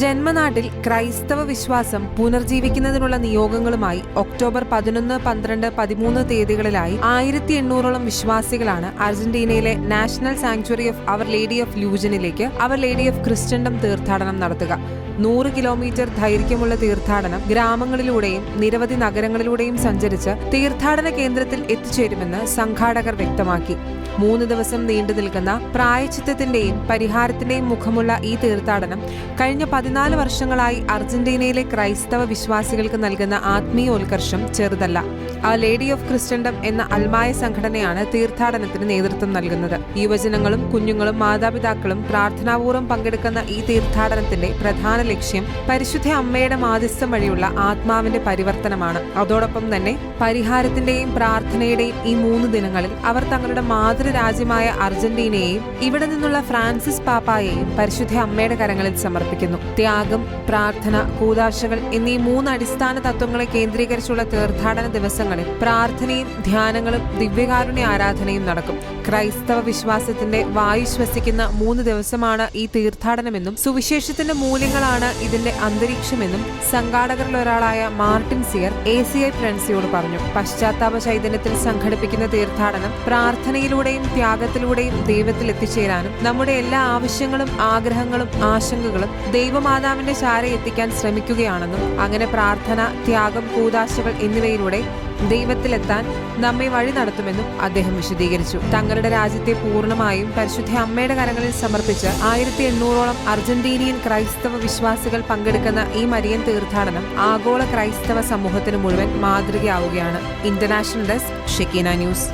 ജന്മനാട്ടിൽ ക്രൈസ്തവ വിശ്വാസം പുനർജീവിക്കുന്നതിനുള്ള നിയോഗങ്ങളുമായി ഒക്ടോബർ പതിനൊന്ന് പന്ത്രണ്ട് പതിമൂന്ന് തീയതികളിലായി ആയിരത്തി എണ്ണൂറോളം വിശ്വാസികളാണ് അർജന്റീനയിലെ national sanctuary of our lady of ലൂജനിലേക്ക് our lady of Christendom തീർത്ഥാടനം നടത്തുക. നൂറ് കിലോമീറ്റർ ദൈർഘ്യമുള്ള തീർത്ഥാടനം ഗ്രാമങ്ങളിലൂടെയും നിരവധി നഗരങ്ങളിലൂടെയും സഞ്ചരിച്ച് തീർത്ഥാടന കേന്ദ്രത്തിൽ എത്തിച്ചേരുമെന്ന് സംഘാടകർ വ്യക്തമാക്കി. മൂന്ന് ദിവസം നീണ്ടു നിൽക്കുന്ന പ്രായച്ചിത്തത്തിന്റെയും പരിഹാരത്തിന്റെയും മുഖമുള്ള ഈ തീർത്ഥാടനം കഴിഞ്ഞ പതിനാല് വർഷങ്ങളായി അർജന്റീനയിലെ ക്രൈസ്തവ വിശ്വാസികൾക്ക് നൽകുന്ന ആത്മീയോത്കർഷം ചെറുതല്ല. ആ ലേഡി ഓഫ് ക്രിസ്റ്റൻഡം എന്ന അൽമായ സംഘടനയാണ് തീർത്ഥാടനത്തിന് നേതൃത്വം നൽകുന്നത്. യുവജനങ്ങളും കുഞ്ഞുങ്ങളും മാതാപിതാക്കളും പ്രാർത്ഥനാപൂർവം പങ്കെടുക്കുന്ന ഈ തീർത്ഥാടനത്തിന്റെ പ്രധാന ലക്ഷ്യം പരിശുദ്ധ അമ്മയുടെ മാധ്യസ്ഥം വഴിയുള്ള ആത്മാവിന്റെ പരിവർത്തനമാണ്. അതോടൊപ്പം തന്നെ പരിഹാരത്തിന്റെയും പ്രാർത്ഥനയുടെയും ഈ മൂന്ന് ദിനങ്ങളിൽ അവർ തങ്ങളുടെ മാതൃരാജ്യമായ അർജന്റീനയെയും ഇവിടെ നിന്നുള്ള ഫ്രാൻസിസ് പാപ്പായെയും പരിശുദ്ധ അമ്മയുടെ കരങ്ങളിൽ സമർപ്പിക്കുന്നു. ത്യാഗം പ്രാർത്ഥന കൂതാശകൾ എന്നീ മൂന്ന് അടിസ്ഥാന തത്വങ്ങളെ കേന്ദ്രീകരിച്ചുള്ള തീർത്ഥാടന ദിവസങ്ങളിൽ പ്രാർത്ഥനയും ധ്യാനങ്ങളും ദിവ്യകാരുണ്യ ആരാധനയും നടക്കും. ക്രൈസ്തവ വിശ്വാസത്തിന്റെ വായു ശ്വസിക്കുന്ന മൂന്ന് ദിവസമാണ് ഈ തീർത്ഥാടനമെന്നും സുവിശേഷത്തിന്റെ മൂല്യങ്ങളാണ് ഇതിന്റെ അന്തരീക്ഷമെന്നും സംഘാടകരിൽ ഒരാളായ മാർട്ടിൻ സിയർ എ സി ഐ ഫ്രണ്ട്സിയോട് പറഞ്ഞു. പശ്ചാത്താപ ചൈതന്യത്തിൽ സംഘടിപ്പിക്കുന്ന തീർത്ഥാടനം പ്രാർത്ഥനയിലൂടെയും ത്യാഗത്തിലൂടെയും ദൈവത്തിൽ എത്തിച്ചേരാനും നമ്മുടെ എല്ലാ ആവശ്യങ്ങളും ആഗ്രഹങ്ങളും ആശങ്കകളും ദൈവമാതാവിന്റെ ശാര എത്തിക്കാൻ ശ്രമിക്കുകയാണെന്നും അങ്ങനെ പ്രാർത്ഥന ത്യാഗം കൂതാശകൾ എന്നിവയിലൂടെ ദൈവത്തിലെത്താൻ നമ്മെ വഴി നടത്തുമെന്നും അദ്ദേഹം വിശദീകരിച്ചു. തങ്ങളുടെ രാജ്യത്തെ പൂർണമായും പരിശുദ്ധ അമ്മയുടെ കരങ്ങളിൽ സമർപ്പിച്ച് ആയിരത്തി എണ്ണൂറോളം അർജന്റീനിയൻ ക്രൈസ്തവ വിശ്വാസികൾ പങ്കെടുക്കുന്ന ഈ മരിയൻ തീർത്ഥാടനം ആഗോള ക്രൈസ്തവ സമൂഹത്തിന് മുഴുവൻ മാതൃകയാവുകയാണ്. International desk Shekinah news.